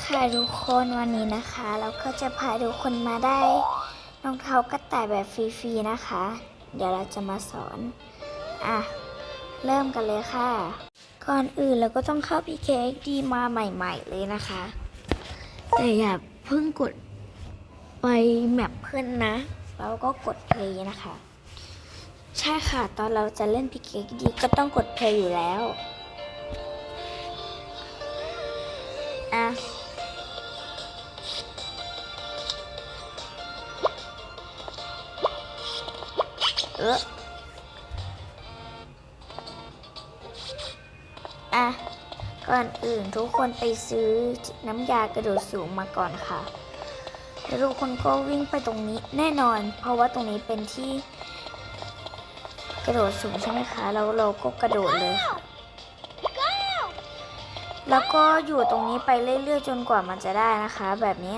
ค่ะทุกคนวันนี้นะคะ เราก็จะพาทุกคนมาได้รองเท้ากระต่ายแบบฟรีๆนะคะ เดี๋ยวเราจะมาสอน อะ เริ่มกันเลยค่ะ ก่อนอื่นเราก็ต้องเข้า PKXD มาใหม่ๆเลยนะคะ แต่อย่าเพิ่งกดไปแมปเพื่อนนะแล้วก็กด play นะคะ ใช่ค่ะตอนเราจะเล่น PKXD ก็ต้องกด play อยู่แล้วอะ เอออะก่อนอื่นทุกคนไปซื้อน้ำยากระโดดสูงมาก่อนค่ะแล้วทุกคนก็วิ่งไปตรงนี้แน่นอน เพราะว่าตรงนี้เป็นที่กระโดดสูงใช่ไหมคะ แล้วเราก็กระโดดเลย แล้วก็อยู่ตรงนี้ไปเรื่อยๆ จนกว่ามันจะได้นะคะ แบบนี้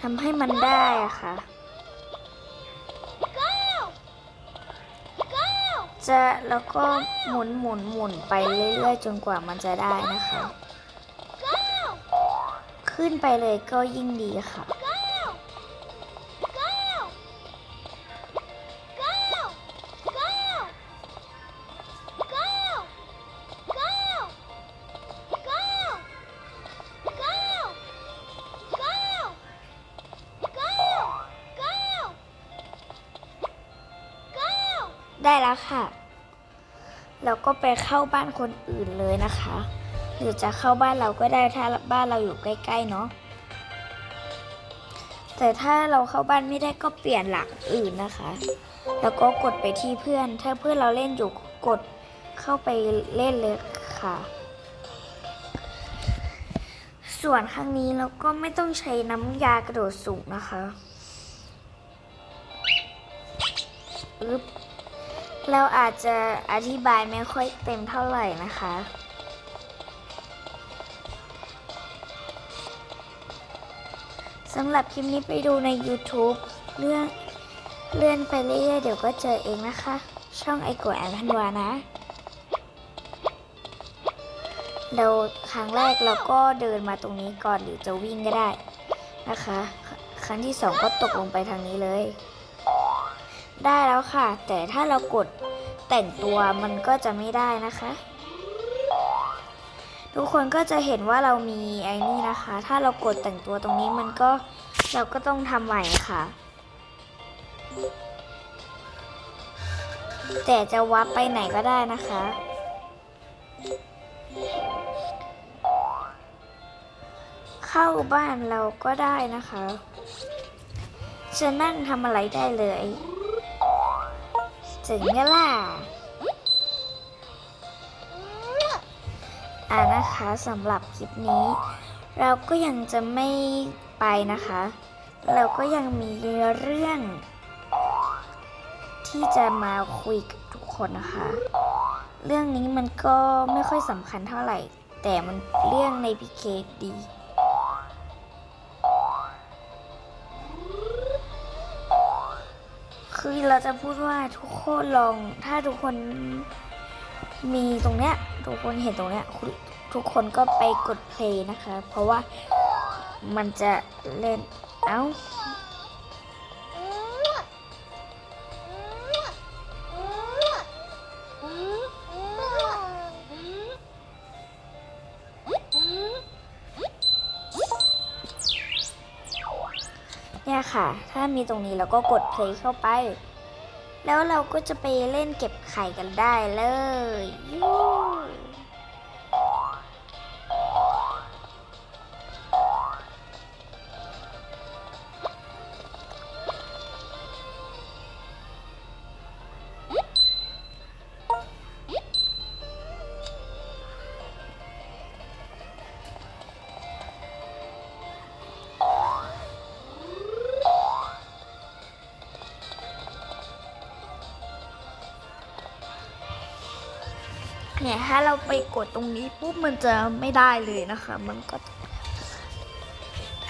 ทำให้มันได้อะค่ะ จะแล้วก็หมุนหมุนหมุนไปเรื่อยๆ จนกว่ามันจะได้นะคะ ขึ้นไปเลยก็ยิ่งดีค่ะ ได้แล้วค่ะ แล้วก็ไปเข้าบ้านคนอื่นเลยนะคะ หรือจะเข้าบ้านเราก็ได้ถ้าบ้านเราอยู่ใกล้ๆเนาะ แต่ถ้าเราเข้าบ้านไม่ได้ก็เปลี่ยนหลักอื่นนะคะ แล้วก็กดไปที่เพื่อน ถ้าเพื่อนเราเล่นอยู่กดเข้าไปเล่นเลยค่ะ ส่วนครั้งนี้เราก็ไม่ต้องใช้น้ำยากระโดดสูงนะคะอึ๊บ เราอาจจะอธิบายไม่ค่อยเต็มเท่าไหร่นะคะ สำหรับคลิปนี้ไปดูใน YouTube เรื่องเลื่อนไปเรื่อยๆเดี๋ยวก็เจอเองนะคะ ช่องไอโกแอนพันวานะ เราครั้งแรกเราก็เดินมาตรงนี้ก่อนหรือจะวิ่งก็ได้นะคะ ครั้งที่สองก็ตกลงไปทางนี้เลย ได้แล้วค่ะ แต่ถ้าเรากดแต่งตัวมันก็จะไม่ได้นะคะ ทุกคนก็จะเห็นว่าเรามีไอ้นี่นะคะ ถ้าเรากดแต่งตัวตรงนี้มันก็เราก็ต้องทำใหม่ค่ะ แต่จะวับไปไหนก็ได้นะคะเข้าบ้านเราก็ได้นะคะ จะนั่งทำอะไรได้เลย ถึงเวลาอ่านะคะสำหรับคลิปนี้ เราก็ยังจะไม่ไปนะคะ เราก็ยังมีเรื่อง ที่จะมาคุยกับทุกคนนะคะ เรื่องนี้มันก็ไม่ค่อยสำคัญเท่าไหร่ แต่มันเรื่องในพีเคดี คือเราจะพูดว่าทุกคนลองถ้าทุกคนมีตรงเนี้ย ทุกคนเห็นตรงเนี้ยทุกคนก็ไปกดเพลย์นะคะ เพราะว่ามันจะเล่นเอ้า ค่ะ ถ้ามีตรงนี้เราก็กดเพลย์เข้าไป แล้วเราก็จะไปเล่นเก็บไข่กันได้เลยยู เนี่ยถ้าเราไปกดตรงนี้ปุ๊บมันจะไม่ได้เลยนะคะ มันก็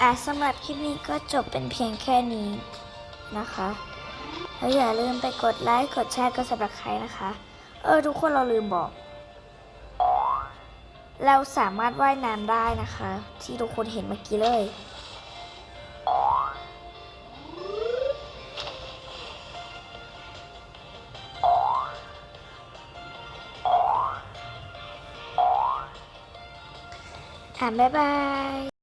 อะสำหรับคลิปนี้ก็จบเป็นเพียงแค่นี้นะคะแล้วอย่าลืมไปกดไลค์กดแชร์กด subscribe นะคะ เออทุกคนเราลืมบอก เราสามารถว่ายน้ำได้นะคะ ที่ทุกคนเห็นเมื่อกี้เลย บ๊ายบาย